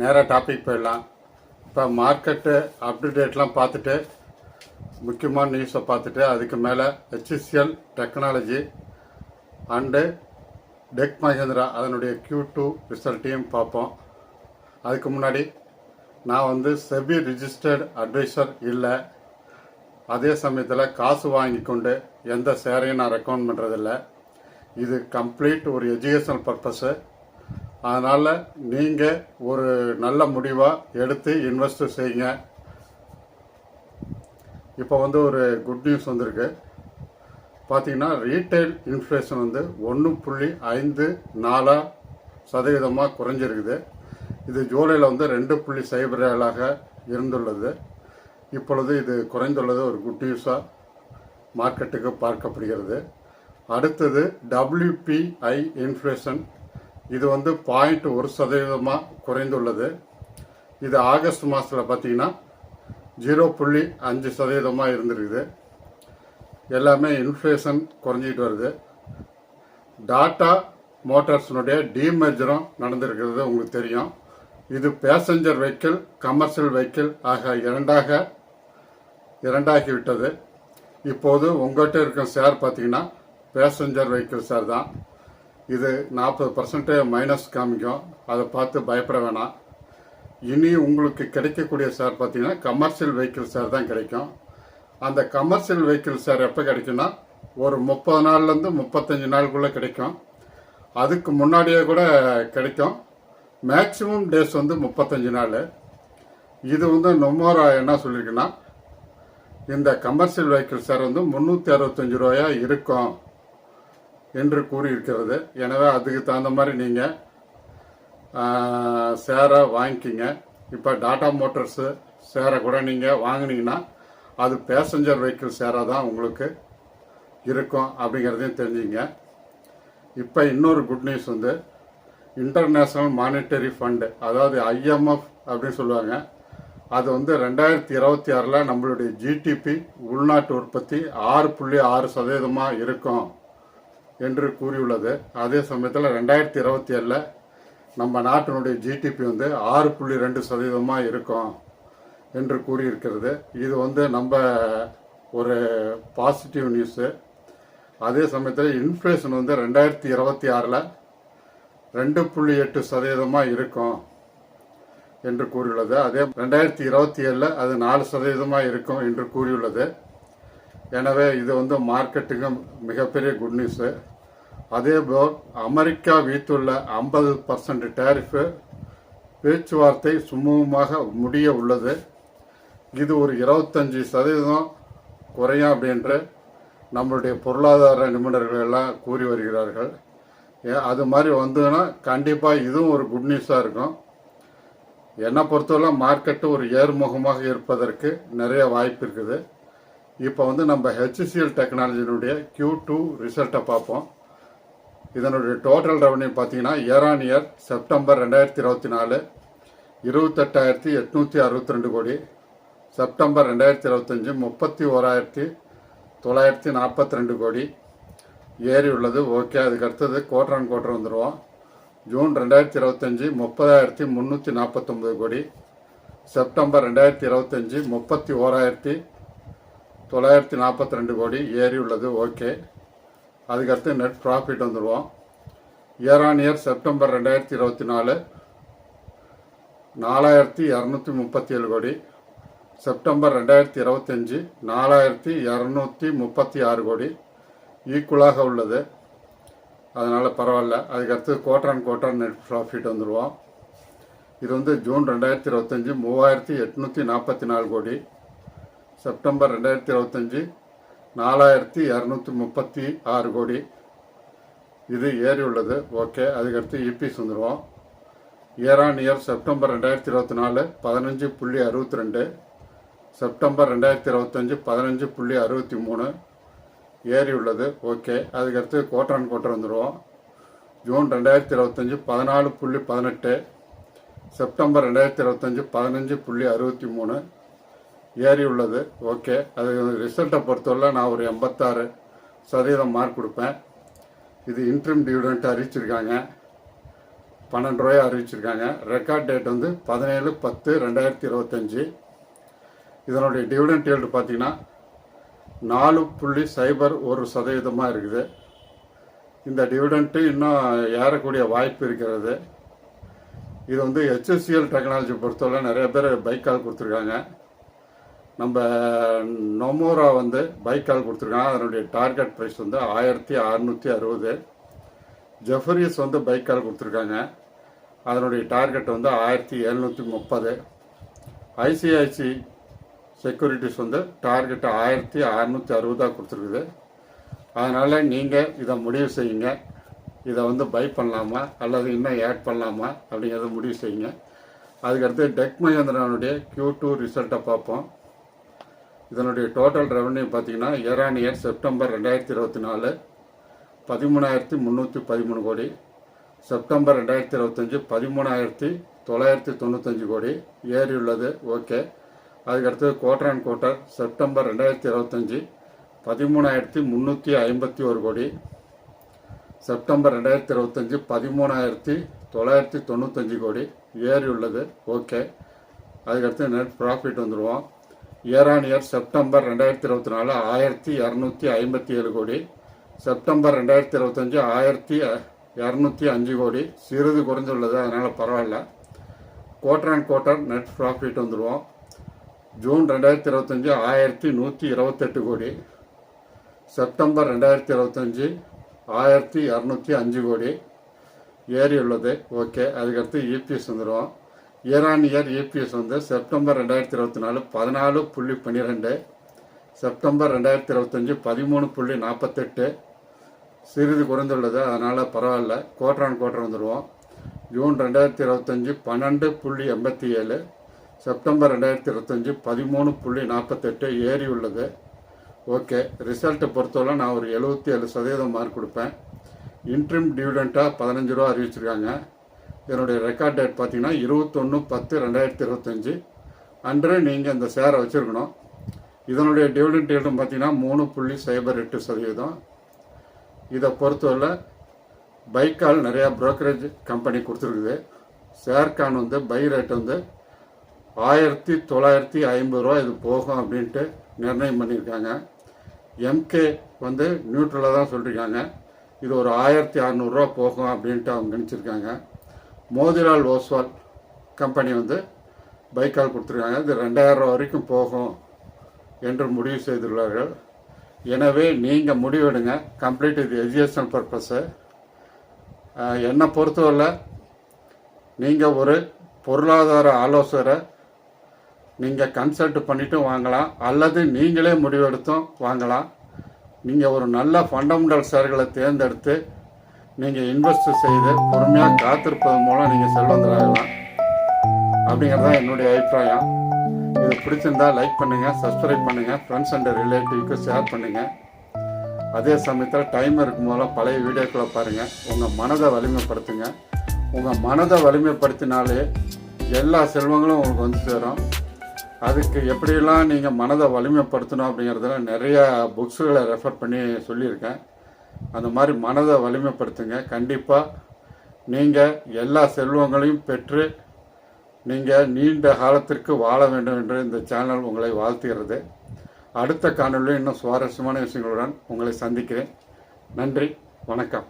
நேராக டாபிக் போயிடலாம். இப்போ மார்க்கெட்டு அப்டேட்லாம் பார்த்துட்டு முக்கியமான நியூஸை பார்த்துட்டு அதுக்கு மேலே HCCL technology and tech Mahindra அதனுடைய க்யூ டூ ரிசல்ட்டையும் பார்ப்போம். அதுக்கு முன்னாடி நான் வந்து செபி ரிஜிஸ்டர்டு அட்வைசர் இல்லை. அதே சமயத்தில் காசு வாங்கி கொண்டு எந்த சேரையும் நான் ரெக்கமெண்ட் பண்ணுறதில்ல இது கம்ப்ளீட் ஒரு எஜுகேஷனல் பர்பஸு அதனால் நீங்கள் ஒரு நல்ல முடிவாக எடுத்து இன்வெஸ்ட் செய்யுங்க. இப்போ வந்து ஒரு குட் நியூஸ் வந்திருக்கு. பார்த்தீங்கன்னா ரீட்டைல் இன்ஃப்ளேஷன் வந்து ஒன்று புள்ளி ஐந்து நாலா சதவீதமாக குறைஞ்சிருக்குது. இது ஜூலையில் வந்து ரெண்டு புள்ளி சைபர் ஏழாக இருந்துள்ளது. இப்பொழுது இது குறைந்துள்ளது ஒரு குட் நியூஸாக மார்க்கெட்டுக்கு பார்க்கப்படுகிறது. அடுத்தது டபிள்யூபிஐ இன்ஃப்ளேஷன் இது வந்து பாயிண்ட் ஒரு சதவீதமாக குறைந்துள்ளது. இது ஆகஸ்ட் மாதத்தில் பார்த்தீங்கன்னா ஜீரோ புள்ளி அஞ்சு சதவீதமாக இருந்திருக்குது. எல்லாமே இன்ஃப்ளேஷன் குறைஞ்சிட்டு வருது. டாட்டா மோட்டார்ஸினுடைய டீமேஜரும் நடந்திருக்கிறது உங்களுக்கு தெரியும். இது பேசஞ்சர் வெஹிக்கிள் கமர்ஷியல் வெஹிக்கிள் ஆக இரண்டாக இரண்டாகிவிட்டது. இப்போது உங்கள்கிட்ட இருக்கிற ஷேர் பார்த்தீங்கன்னா பேசஞ்சர் வெஹிக்கிள் ஷேர் தான். இது நாற்பது பர்சன்ட் மைனஸ் காமிக்கும். அதை பார்த்து பயப்பட வேணாம். இனி உங்களுக்கு கிடைக்கக்கூடிய சார் பார்த்தீங்கன்னா கமர்ஷியல் வெஹிக்கிள் சார் தான் கிடைக்கும். அந்த கமர்ஷியல் வெஹிக்கிள் சார் எப்போ கிடைக்குன்னா ஒரு முப்பது நாள்லேருந்து முப்பத்தஞ்சு நாளுக்குள்ளே கிடைக்கும். அதுக்கு முன்னாடியே கூட கிடைக்கும். மேக்ஸிமம் டேஸ் வந்து முப்பத்தஞ்சு நாள். இது வந்து நொம்மோரா என்ன சொல்லியிருக்குன்னா இந்த கமர்ஷியல் வெஹிக்கிள் சார் வந்து முந்நூற்றி அறுபத்தஞ்சு ரூபாயா இருக்கும். என்று கூறியிருக்கிறது. எனவே அதுக்கு தகுந்த மாதிரி நீங்கள் சேரை வாங்கிக்கிங்க. இப்போ டாடா மோட்டார்ஸு சேரை கூட நீங்கள் வாங்கினீங்கன்னா அது பேசஞ்சர் வெஹிக்கிள் சேராக தான் உங்களுக்கு இருக்கும் அப்படிங்கிறதையும் தெரிஞ்சுங்க இப்போ இன்னொரு குட் நியூஸ் வந்து இன்டர்நேஷ்னல் மானிட்டரி ஃபண்டு அதாவது ஐஎம்எஃப் அப்படின்னு சொல்லுவாங்க. அது வந்து ரெண்டாயிரத்தி இருபத்தி ஆறில் நம்மளுடைய ஜிடிபி உள்நாட்டு உற்பத்தி ஆறு புள்ளி ஆறு சதவீதமாக இருக்கும். என்று கூறியுள்ளது. அதே சமயத்தில் ரெண்டாயிரத்தி இருபத்தி ஏழில் நம்ம நாட்டினுடைய ஜிடிபி வந்து ஆறு புள்ளி ரெண்டு சதவீதமாக இருக்கும் என்று கூறியிருக்கிறது. இது வந்து நம்ம ஒரு பாசிட்டிவ் நியூஸு அதே சமயத்தில் இன்ஃப்ளேஷன் வந்து ரெண்டாயிரத்தி இருபத்தி ஆறில் ரெண்டு புள்ளி எட்டு சதவீதமாக இருக்கும் என்று கூறியுள்ளது. அதே ரெண்டாயிரத்தி இருபத்தி ஏழில் அது நாலு சதவீதமாக இருக்கும் என்று கூறியுள்ளது. எனவே இது வந்து மார்க்கெட்டுக்கு மிகப்பெரிய குட் நியூஸு அதேபோல் அமெரிக்கா வீத்துள்ள ஐம்பது பர்சன்ட் டேரிஃபு பேச்சுவார்த்தை சுமூகமாக முடிய உள்ளது. இது ஒரு இருபத்தஞ்சி சதவீதம் குறையும் அப்படின்று நம்மளுடைய பொருளாதார நிபுணர்கள் எல்லாம் கூறி வருகிறார்கள். ஏன் அது மாதிரி வந்ததுன்னா கண்டிப்பாக இதுவும் ஒரு குட் நியூஸாக இருக்கும். என்னை பொறுத்தவரை மார்க்கெட்டு ஒரு ஏர்முகமாக இருப்பதற்கு நிறைய வாய்ப்பு இருக்குது. இப்போ வந்து நம்ம ஹெச்சிசிஎல் டெக்னாலஜினுடைய கியூ டூ ரிசல்ட்டை பார்ப்போம். இதனுடைய டோட்டல் ரெவன்யூ பார்த்தீங்கன்னா இயர் ஆன் இயர் செப்டம்பர் ரெண்டாயிரத்தி இருபத்தி நாலு இருபத்தெட்டாயிரத்தி எட்நூற்றி அறுபத்தி ரெண்டு கோடி செப்டம்பர் ரெண்டாயிரத்தி இருபத்தஞ்சி முப்பத்தி ஓராயிரத்தி தொள்ளாயிரத்தி நாற்பத்தி ரெண்டு கோடி. ஏறி உள்ளது ஓகே அதுக்கு அடுத்தது குவார்டர் அண்ட் குவார்டர் வந்துடுவோம் ஜூன் ரெண்டாயிரத்தி இருபத்தஞ்சி முப்பதாயிரத்தி முந்நூற்றி நாற்பத்தொம்பது கோடி. செப்டம்பர் ரெண்டாயிரத்தி இருபத்தஞ்சி முப்பத்தி ஓராயிரத்தி தொள்ளாயிரத்தி நாற்பத்தி ரெண்டு கோடி. ஏறி உள்ளது ஓகே அதுக்கடுத்து நெட் ப்ராஃபிட் வந்துடுவோம் இயர் ஆன் இயர் செப்டம்பர் ரெண்டாயிரத்தி இருபத்தி நாலு நாலாயிரத்தி இரநூத்தி முப்பத்தி ஏழு கோடி. செப்டம்பர் ரெண்டாயிரத்தி இருபத்தஞ்சி நாலாயிரத்தி இரநூத்தி முப்பத்தி ஆறு கோடி. ஈக்குவலாக உள்ளது. அதனால் பரவாயில்ல. அதுக்கடுத்து quarter and quarter net profit வந்துடுவோம் இது வந்து ஜூன் ரெண்டாயிரத்தி இருபத்தஞ்சி மூவாயிரத்தி எட்நூற்றி நாற்பத்தி நாலு கோடி. செப்டம்பர் ரெண்டாயிரத்தி இருபத்தஞ்சி நாலாயிரத்தி இரநூத்தி முப்பத்தி ஆறு கோடி. இது ஏறி உள்ளது ஓகே. அதுக்கடுத்து இபிஎஸ் வந்துடுவோம் இயர் ஆன் இயர் செப்டம்பர் ரெண்டாயிரத்தி இருபத்தி நாலு பதினஞ்சு புள்ளி அறுபத்தி ரெண்டு. செப்டம்பர் ரெண்டாயிரத்தி இருபத்தஞ்சி பதினஞ்சு புள்ளி அறுபத்தி மூணு. ஏறி உள்ளது ஓகே. அதுக்கடுத்து குவார்டர் அண்ட் குவார்டர் வந்துடுவோம் ஜூன் ரெண்டாயிரத்தி இருபத்தஞ்சி பதினாலு புள்ளி பதினெட்டு. செப்டம்பர் ரெண்டாயிரத்தி இருபத்தஞ்சி பதினஞ்சு புள்ளி அறுபத்தி மூணு. ஏறி உள்ளது. ஓகே அது ரிசல்ட்டை பொறுத்தவரை நான் ஒரு எண்பத்தாறு சதவீதம் மார்க் கொடுப்பேன். இது இன்ட்ரிம் டிவிடெண்ட் அறிவிச்சிருக்காங்க. பன்னெண்டு ரூபாய் அறிவிச்சிருக்காங்க. ரெக்கார்ட் டேட் வந்து பதினேழு பத்து ரெண்டாயிரத்தி இருபத்தஞ்சி. இதனுடைய டிவிடெண்ட் ஏல்டு பார்த்தீங்கன்னா நாலு புள்ளி சைபர் ஒரு சதவீதமாக இருக்குது. இந்த டிவிடெண்ட்டு இன்னும் ஏறக்கூடிய வாய்ப்பு இருக்கிறது. இது வந்து ஹெச்எஸ்சிஎல் டெக்னாலஜி பொறுத்தவரை நிறைய பேர் பைக்கால் கொடுத்துருக்காங்க. நம்ம நொமோரா வந்து பைக் கால் கொடுத்துருக்காங்க. அதனுடைய டார்கெட் ப்ரைஸ் வந்து ஆயிரத்தி அறநூற்றி அறுபது. ஜெஃபரிஸ் வந்து பைக் கால் கொடுத்துருக்காங்க. அதனுடைய டார்கெட் வந்து ஆயிரத்தி எழுநூற்றி முப்பது. ஐசிஐசி செக்யூரிட்டிஸ் வந்து டார்கெட் ஆயிரத்தி அறநூற்றி அறுபதாக கொடுத்துருக்குது. அதனால் நீங்கள் இதை முடிவு செய்யுங்க. இதை வந்து பை பண்ணலாமா? அல்லது இன்னும் ஆட் பண்ணலாமா? அப்படிங்கிறத முடிவு செய்யுங்க. அதுக்கடுத்து டெக் மகேந்திரனுடைய கியூ டூ ரிசல்ட்டை பார்ப்போம். இதனுடைய டோட்டல் ரெவன்யூ பார்த்தீங்கன்னா இயர் ஆன் இயர் செப்டம்பர் ரெண்டாயிரத்தி இருபத்தி நாலு பதிமூணாயிரத்தி முந்நூற்றி பதிமூணு கோடி. செப்டம்பர் ரெண்டாயிரத்தி இருபத்தஞ்சி பதிமூணாயிரத்தி தொள்ளாயிரத்தி தொண்ணூத்தஞ்சு கோடி. ஏறி உள்ளது ஓகே அதுக்கடுத்தது குவார்டர் அண்ட் குவார்ட்டர் செப்டம்பர் ரெண்டாயிரத்தி இருபத்தஞ்சி பதிமூணாயிரத்தி முந்நூற்றி ஐம்பத்தி ஒரு கோடி. செப்டம்பர் ரெண்டாயிரத்தி இருபத்தஞ்சி பதிமூணாயிரத்தி தொள்ளாயிரத்தி தொண்ணூத்தஞ்சு கோடி. ஏறி உள்ளது ஓகே அதுக்கடுத்து நெட் ப்ராஃபிட் வந்துடுவோம் இயர் ஆன் இயர் செப்டம்பர் ரெண்டாயிரத்தி இருபத்தி நாலு ஆயிரத்தி இரநூத்தி ஐம்பத்தி ஏழு கோடி. செப்டம்பர் ரெண்டாயிரத்தி இருபத்தஞ்சி ஆயிரத்தி இரநூத்தி அஞ்சு கோடி. சிறிது குறைஞ்சுள்ளது அதனால் பரவாயில்ல. Quarter and quarter net profit வந்துடுவோம். ஜூன் ரெண்டாயிரத்தி இருபத்தஞ்சி ஆயிரத்தி நூற்றி இருபத்தெட்டு கோடி. செப்டம்பர் ரெண்டாயிரத்தி இருபத்தஞ்சி ஆயிரத்தி இரநூத்தி அஞ்சு கோடி. ஏறி உள்ளது ஓகே அதுக்கடுத்து இபிஎஸ் வந்துடுவோம். இயர் ஆன் இயர் இபிஎஸ் வந்து செப்டம்பர் ரெண்டாயிரத்தி இருபத்தி நாலு பதினாலு புள்ளி பன்னிரெண்டு செப்டம்பர் ரெண்டாயிரத்தி இருபத்தஞ்சி பதிமூணு புள்ளி நாற்பத்தெட்டு சிறிது குறைந்துள்ளது அதனால் பரவாயில்ல. குவார்டர் ஆன் குவார்டர் வந்துடுவோம் ஜூன் ரெண்டாயிரத்தி இருபத்தஞ்சி பன்னெண்டு புள்ளி எண்பத்தி ஏழு செப்டம்பர் ரெண்டாயிரத்தி இருபத்தஞ்சி பதிமூணு புள்ளி நாற்பத்தெட்டு ஏறி உள்ளது. ஓகே ரிசல்ட்டை பொறுத்தவரை நான் ஒரு எழுபத்தி ஏழு சதவீதம் மார்க் கொடுப்பேன். இன்ட்ரிம் டிவிடெண்ட்டாக பதினஞ்சு ரூபா அறிவிச்சிருக்காங்க. என்னுடைய ரெக்கார்ட் டேட் பார்த்தீங்கன்னா இருபத்தொன்று பத்து ரெண்டாயிரத்தி இருபத்தஞ்சி. அன்று நீங்கள் இந்த ஷேரை வச்சுருக்கணும். இதனுடைய டிவிடெண்ட் ரேட்டும் பார்த்தீங்கன்னா மூணு புள்ளி சைபர் எட்டு சதவீதம். இதை பொறுத்தவரை பைக்கால் நிறையா ப்ரோக்கரேஜ் கம்பெனி கொடுத்துருக்குது. ஷேர்கான் வந்து பை ரேட் வந்து ஆயிரத்தி தொள்ளாயிரத்தி ஐம்பது ரூபா இது போகும் அப்படின்ட்டு நிர்ணயம் பண்ணியிருக்காங்க. எம்கே வந்து நியூட்ரலாக தான் சொல்லியிருக்காங்க. இது ஒரு ஆயிரத்தி அறநூறுரூவா போகும் அப்படின்ட்டு அவங்க நினச்சிருக்காங்க. மோதிலால் ஓஸ்வால் கம்பெனி வந்து பைக்கால் கொடுத்துருக்காங்க. இது ரெண்டாயிரம் ரூபா வரைக்கும் போகும் என்று முடிவு செய்துள்ளார்கள். எனவே நீங்கள் முடிவெடுங்க. கம்ப்ளீட் இது எஜுகேஷனல் பர்பஸு என்னை பொறுத்தவரை நீங்கள் ஒரு பொருளாதார ஆலோசகரை நீங்கள் கன்சல்ட் பண்ணிட்டும் வாங்கலாம். அல்லது நீங்களே முடிவெடுத்தும் வாங்கலாம். நீங்கள் ஒரு நல்ல ஃபண்டமெண்டல் ஷேர்களை தேர்ந்தெடுத்து நீங்கள் இன்வெஸ்ட் செய்து பொறுமையாக காத்திருப்பதன் மூலம் நீங்கள் செல்வந்தராகலாம். அப்படிங்கிறது தான் என்னுடைய அபிப்பிராயம். இது பிடிச்சிருந்தா லைக் பண்ணுங்கள் சப்ஸ்கிரைப் பண்ணுங்கள் ஃப்ரெண்ட்ஸ் அண்ட் ரிலேட்டிவ்க்கு ஷேர் பண்ணுங்கள் அதே சமயத்தில் டைம் இருக்கும் போதெல்லாம் பழைய வீடியோக்களை பாருங்கள் உங்கள் மனதை வலிமைப்படுத்துங்க. உங்கள் மனதை வலிமைப்படுத்தினாலே எல்லா செல்வங்களும் உங்களுக்கு வந்து சேரும். அதுக்கு எப்படியெல்லாம் நீங்கள் மனதை வலிமைப்படுத்தணும் அப்படிங்கிறதுல நிறையா புக்ஸுகளை ரெஃபர் பண்ணி சொல்லியிருக்கேன். அந்த மாதிரி மனதை வலிமைப்படுத்துங்க. கண்டிப்பாக நீங்கள் எல்லா செல்வங்களையும் பெற்று நீங்கள் நீண்ட காலத்திற்கு வாழ வேண்டும் என்று இந்த சேனல் உங்களை வாழ்த்துகிறது. அடுத்த காணொலியில் இன்னும் சுவாரஸ்யமான விஷயங்களுடன் உங்களை சந்திக்கிறேன். நன்றி வணக்கம்.